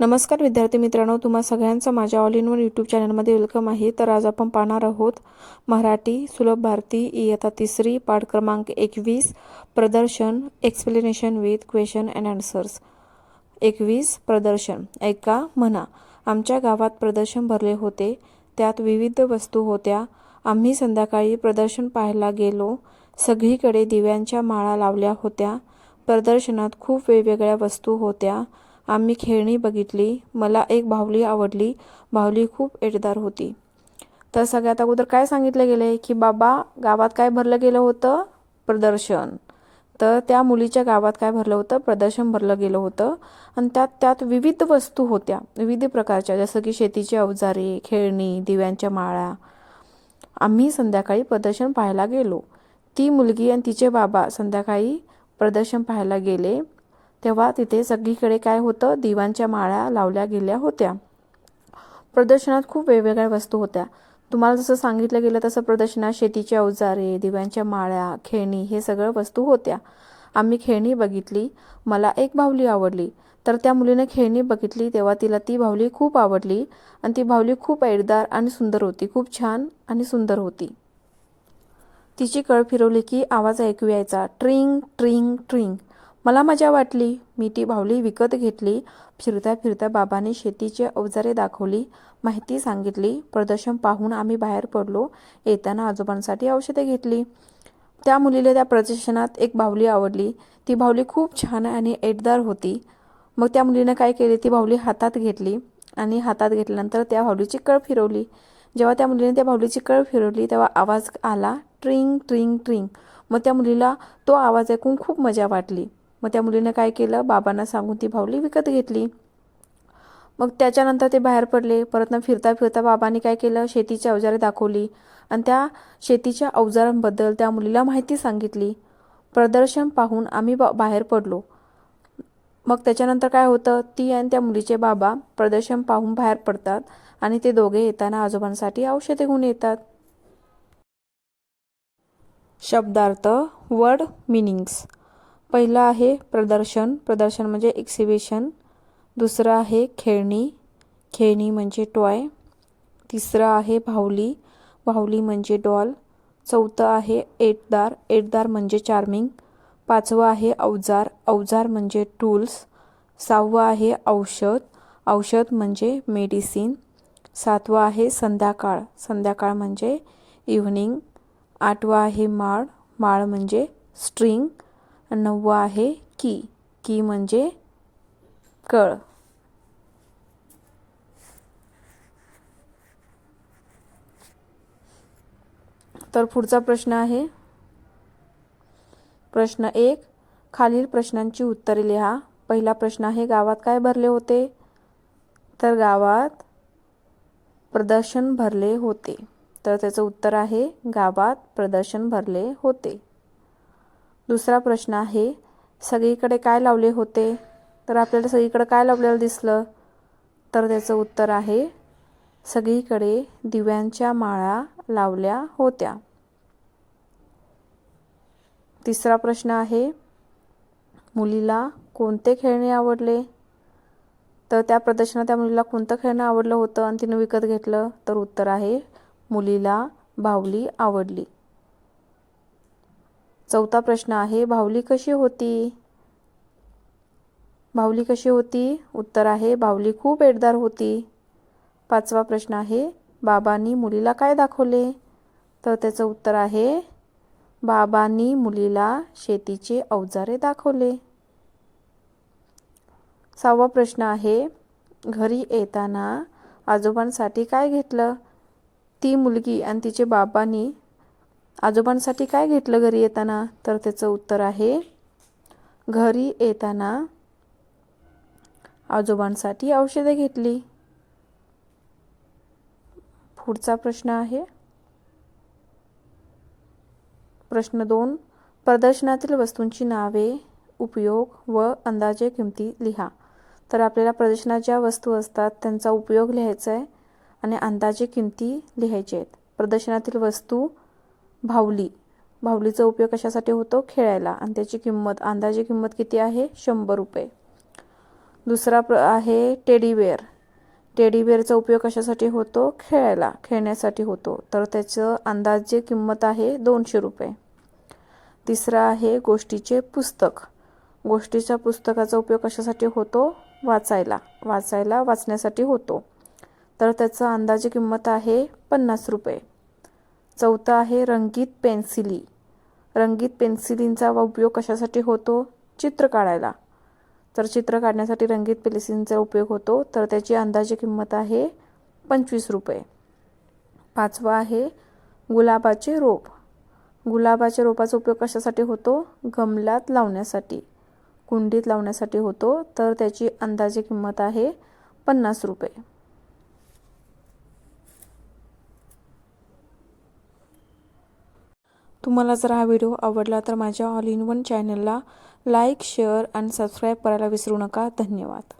नमस्कार विद्यार्थी मित्रांनो तुम्हा सगळ्यांचं माझ्या ऑल इन वन यूट्यूब चॅनलमध्ये वेलकम आहे. तर आज आपण पाहणार आहोत मराठी सुलभ भारती इयत्ता तिसरी पाठ क्रमांक एकवीस प्रदर्शन explanation with question and answers एकवीस प्रदर्शन. ऐका म्हणा. आमच्या गावात प्रदर्शन भरले होते. त्यात विविध वस्तू होत्या. आम्ही संध्याकाळी प्रदर्शन पाहायला गेलो. सगळीकडे दिव्यांच्या माळा लावल्या होत्या. प्रदर्शनात खूप वेगवेगळ्या वस्तू होत्या. आम्ही खेळणी बघितली मला एक बाहुली आवडली बाहुली खूप एटदार होती. तर सगळ्यात अगोदर काय सांगितलं गेलं की बाबा गावात काय भरलं गेलं होतं? प्रदर्शन. तर त्या मुलीच्या गावात काय भरलं होतं? प्रदर्शन भरलं गेलं होतं. आणि त्यात त्यात विविध वस्तू होत्या विविध प्रकारच्या जसं की शेतीची अवजारे खेळणी दिव्यांच्या माळा. आम्ही संध्याकाळी प्रदर्शन पाहायला गेलो. ती मुलगी आणि तिचे बाबा संध्याकाळी प्रदर्शन पाहायला गेले. तेव्हा तिथे सगळीकडे काय होतं? दिवांच्या माळ्या लावल्या गेल्या होत्या. प्रदर्शनात खूप वेगवेगळ्या वस्तू होत्या. तुम्हाला जसं सांगितलं गेलं तसं प्रदर्शनात शेतीची अवजारे दिव्यांच्या माळ्या खेळणी हे सगळं वस्तू होत्या. आम्ही खेळणी बघितली. मला एक बाहुली आवडली. तर त्या मुलीने खेळणी बघितली तेव्हा तिला ती बाहुली खूप आवडली आणि ती बाहुली खूप ऐडदार आणि सुंदर होती. खूप छान आणि सुंदर होती. तिची कळ फिरवली की आवाज ऐकू यायचा. ट्रिंग ट्रिंग ट्रिंग. मला मजा वाटली. मी ती बाहुली विकत घेतली. फिरता फिरता बाबांनी शेतीची अवजारे दाखवली माहिती सांगितली. प्रदर्शन पाहून आम्ही बाहेर पडलो. येताना आजोबांसाठी औषधे घेतली. त्या मुलीला त्या प्रदर्शनात एक बाहुली आवडली. ती बाहुली खूप छान आणि एटदार होती. मग त्या मुलीनं काय केले? ती बाहुली हातात घेतली आणि हातात घेतल्यानंतर त्या बाहुलीची कळ फिरवली. जेव्हा त्या मुलीने त्या बाहुलीची कळ फिरवली तेव्हा आवाज आला ट्रिंग ट्रिंग ट्रिंग. मग त्या मुलीला तो आवाज ऐकून खूप मजा वाटली. मग त्या मुलीनं काय केलं? बाबांना सांगून ती बाहुली विकत घेतली. मग त्याच्यानंतर ते बाहेर पडले. परत ना फिरता फिरता बाबांनी काय केलं? शेतीची अवजारे दाखवली आणि त्या शेतीच्या अवजारांबद्दल त्या मुलीला माहिती सांगितली. प्रदर्शन पाहून आम्ही बा बाहेर पडलो. मग त्याच्यानंतर काय होतं? ती आणि त्या मुलीचे बाबा प्रदर्शन पाहून बाहेर पडतात आणि ते दोघे येताना आजोबांसाठी औषधे घेऊन येतात. शब्दार्थ वर्ड मिनिंग्स पहिलं आहे प्रदर्शन. प्रदर्शन म्हणजे एक्सिबिशन दुसरं आहे खेळणी. खेळणी म्हणजे टॉय तिसरं आहे भाऊली भाऊली म्हणजे डॉल चौथं आहे एटदार. एटदार म्हणजे चार्मिंग पाचवं आहे अवजार. अवजार म्हणजे टूल्स सहावं आहे औषध. औषध म्हणजे मेडिसिन सातवं आहे संध्याकाळ. संध्याकाळ म्हणजे इव्हनिंग आठवं आहे माळ. माळ म्हणजे स्ट्रिंग नववं आहे की. की म्हणजे कळ. तर पुढचा प्रश्न आहे. प्रश्न एक खालील प्रश्नांची उत्तरे लिहा. पहिला प्रश्न आहे गावात काय भरले होते? तर गावात प्रदर्शन भरले होते. तर त्याचं उत्तर आहे गावात प्रदर्शन भरले होते. दुसरा प्रश्न आहे सगळीकडे काय लावले होते? तर आपल्याला सगळीकडे काय लावलेलं दिसलं? तर त्याचं उत्तर आहे सगळीकडे दिव्यांच्या माळा लावल्या होत्या. तिसरा प्रश्न आहे मुलीला कोणते खेळणे आवडले? तर त्या प्रदर्शनात त्या मुलीला कोणतं खेळणं आवडलं होतं? आणि तिनं विकत घेतलं तर उत्तर आहे मुलीला बाहुली आवडली. चौथा प्रश्न आहे बाहुली कशी होती? बाहुली कशी होती? उत्तर आहे बाहुली खूप एडदार होती. पाचवा प्रश्न आहे बाबांनी मुलीला काय दाखवले? तर त्याचं उत्तर आहे बाबांनी मुलीला शेतीचे अवजारे दाखवले. सहावा प्रश्न आहे घरी येताना आजोबांसाठी काय घेतलं? ती मुलगी आणि तिचे बाबांनी आजोबांसाठी काय घेतलं घरी येताना? तर त्याचं उत्तर आहे घरी येताना आजोबांसाठी औषधे घेतली. पुढचा प्रश्न आहे. प्रश्न दोन प्रदर्शनातील वस्तूंची नावे उपयोग व अंदाजे किमती लिहा. तर आपल्याला प्रदर्शनात ज्या वस्तू असतात त्यांचा उपयोग लिहायचा आहे आणि अंदाजे किमती लिहायचे आहेत. प्रदर्शनातील वस्तू भावली. भावलीचा उपयोग कशासाठी होतो? खेळायला. आणि त्याची किंमत अंदाजे किंमत किती आहे? शंभर रुपये. दुसरा प्र आहे टेडीवेअर टेडीवेअरचा उपयोग कशासाठी होतो? खेळायला. खेळण्यासाठी होतो. तर त्याचं अंदाजे किंमत आहे दोनशे रुपये. तिसरा आहे गोष्टीचे पुस्तक. गोष्टीच्या पुस्तकाचा उपयोग कशासाठी होतो? वाचायला. वाचायला वाचण्यासाठी होतो. तर त्याचं अंदाजे किंमत आहे पन्नास रुपये. चौथं आहे रंगीत पेन्सिली. रंगीत पेन्सिलींचा उपयोग कशासाठी होतो? चित्र काढायला. तर चित्र काढण्यासाठी रंगीत पेन्सिलींचा उपयोग होतो तर त्याची अंदाजे किंमत आहे पंचवीस रुपये. पाचवा आहे गुलाबाचे रोप. गुलाबाच्या रोपाचा उपयोग कशासाठी होतो? गमल्यात लावण्यासाठी. कुंडीत लावण्यासाठी होतो तर त्याची अंदाजे किंमत आहे पन्नास रुपये. तुम्हाला जर हा व्हिडिओ आवडला तर माझ्या ऑल इन वन चॅनलला लाईक शेअर आणि सबस्क्राईब करायला विसरू नका. धन्यवाद.